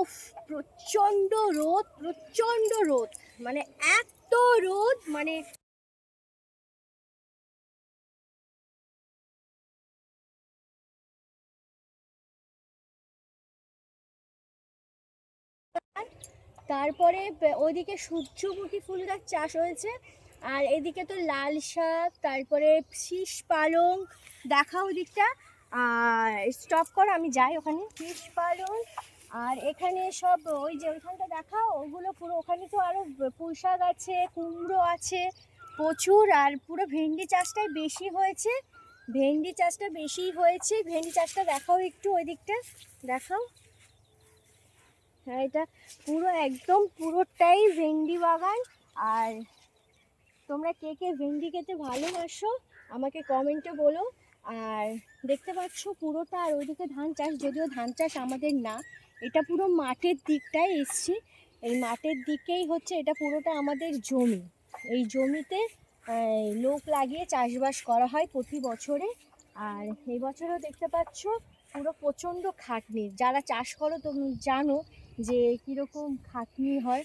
উফ, প্রচণ্ড রোদ প্রচণ্ড রোদ। মানে এত রোদ মানে তারপরে ওইদিকে সূর্যমুখী ফুল গাছ চাষ হয়েছে। আর এদিকে তো লাল শাক, তারপরে শীষ পালং। দেখাও দিকটা আর স্টপ করো, আমি যাই ওখানে। শীষ পালং আর এখানে সব ওই যে ওইখানটা দেখাও, ওগুলো পুরো, ওখানে তো আরও পুঁই শাক আছে, কুমড়ো আছে, প্রচুর, আর পুরো ভেন্ডি চাষটাই বেশি হয়েছে, ভেন্ডি চাষটা বেশি হয়েছে, ভেন্ডি চাষটা দেখাও একটু ওই দিকটা দেখাও। হ্যাঁ এটা পুরো একদম পুরোটাই ভেন্ডি বাগান, আর তোমরা কে কে ভেন্ডি খেতে ভালোবাসো, আমাকে কমেন্টে বলো। আর দেখতে পাচ্ছ পুরোটা আর ওইদিকে ধান চাষ, যদিও ধান চাষ আমাদের না, এটা পুরো মাঠের দিকটায় এসছি। এই মাঠের দিকেই হচ্ছে, এটা পুরোটা আমাদের জমি। এই জমিতে লোক লাগিয়ে চাষবাস করা হয় প্রতি বছরে। আর এই বছরও দেখতে পাচ্ছ পুরো প্রচণ্ড খাটনি। যারা চাষ করো তুমি জানো যে কীরকম খাটনি হয়।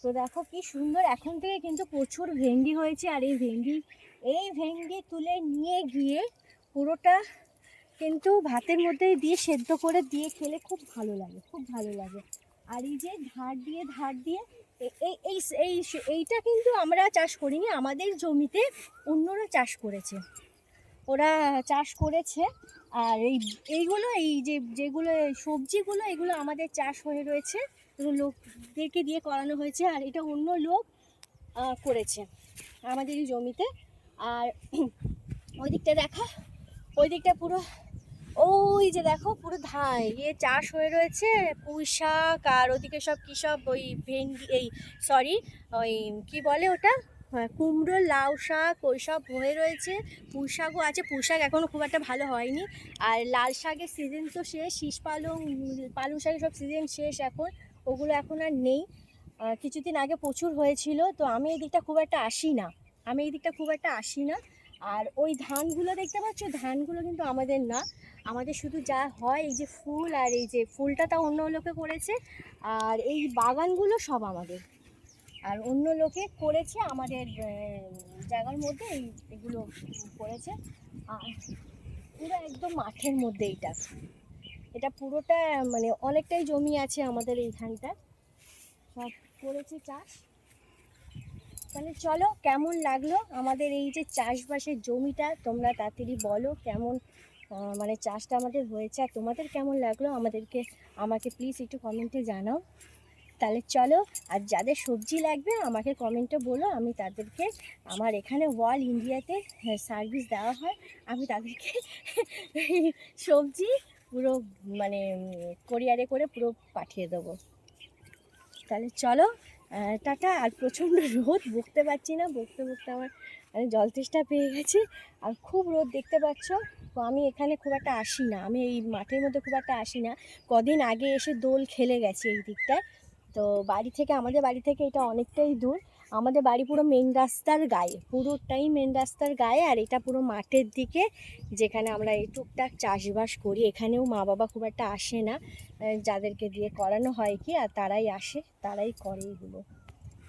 তো দেখো কি সুন্দর, এখন থেকে কিন্তু প্রচুর ভেন্ডি হয়েছে। আর এই ভেন্ডি এই ভেন্ডি তুলে নিয়ে গিয়ে পুরোটা কিন্তু ভাতের মধ্যে দিয়ে সেদ্ধ করে দিয়ে খেলে খুব ভালো লাগে, খুব ভালো লাগে। আর এই যে ধার দিয়ে ধার দিয়ে এই এই এই, এইটা কিন্তু আমরা চাষ করিনি, আমাদের জমিতে অন্যরা চাষ করেছে। ওরা চাষ করেছে, আর এই, এইগুলো, এই যে যেগুলো সবজিগুলো, এগুলো আমাদের চাষ হয়ে রয়েছে, এগুলো লোকদেরকে দিয়ে করানো হয়েছে, আর এটা অন্য লোক করেছে আমাদের এই জমিতে। আর ওই দিকটা দেখা। ওই দিকটা পুরো ওই যে দেখো পুরো ধান ইয়ে চাষ হয়ে রয়েছে পুঁই শাক আর ওদিকে সব কী সব ওই ভেন্ডি এই সরি ওই কি বলে ওটা? হ্যাঁ, কুমড়ো লাউ শাক ওই সব হয়ে রয়েছে পুঁই শাকও আছে পুঁই শাক এখনও খুব একটা ভালো হয়নি আর লাল শাকের সিজন তো শেষ শীষ পালং পালং শাকের সব সিজন শেষ এখন ওগুলো এখন আর নেই কিছুদিন আগে প্রচুর হয়েছিল তো আমি এই দিকটা খুব একটা আসি না আমি এই দিকটা খুব একটা আসি না আর ওই ধানগুলো দেখতে পাচ্ছ? ধানগুলো কিন্তু আমাদের না। আমাদের শুধু যা হয় এই যে ফুল আর এই যে ফুলটা তা অন্য লোকে করেছে। আর এই বাগানগুলো সব আমাদের। আর অন্য লোকে করেছে, আমাদের জায়গার মধ্যে এই, এগুলো করেছে। আর পুরো একদম মাঠের মধ্যে এইটা। এটা পুরোটা মানে অনেকটাই জমি আছে আমাদের এই ধানটা সব করেছে চাষ। তাহলে চলো, কেমন লাগল আমাদের এই যে চাষবাসের জমিটা? তোমরা তাড়াতাড়ি বলো কেমন মানে চাষটা আমাদের হয়েছে আর তোমাদের কেমন লাগল? আমাদেরকে, আমাকে প্লিজ একটু কমেন্টে জানাও। তাহলে চলো, আর যাদের সবজি লাগবে, আমাকে কমেন্টে বলো। আমি তাদেরকে, আমার এখানে ওয়াল ইন্ডিয়াতে সার্ভিস দেওয়া হয়। আমি তাদেরকে সবজি পুরো মানে কোরিয়ারে করে পুরো পাঠিয়ে দেবো। তাহলে চলো টাটা, আর প্রচণ্ড রোদ, বকতে পারছি না, বকতে বকতে আমার মানে জল তেষ্টা পেয়ে গেছে, আর খুব রোদ দেখতে পাচ্ছ, তো আমি এখানে খুব একটা আসি না, আমি এই মাঠের মধ্যে খুব একটা আসি না, কদিন আগে এসে দোল খেলে গেছি এই দিকটায়, তো বাড়ি থেকে, আমাদের বাড়ি থেকে এটা অনেকটাই দূর আমাদের বাড়ি পুরো মেন রাস্তার গায়ে, পুরোটাই মেন রাস্তার গায়ে আর এটা পুরো মাঠের দিকে যেখানে আমরা এই টুকটাক চাষবাস করি। এখানেও মা বাবা খুব একটা আসে না যাদেরকে দিয়ে করানো হয় কি, আর তারাই আসে, তারাই করে এগুলো।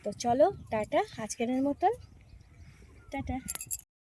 তো চলো, টাটা, আজকের মতন। টাটা।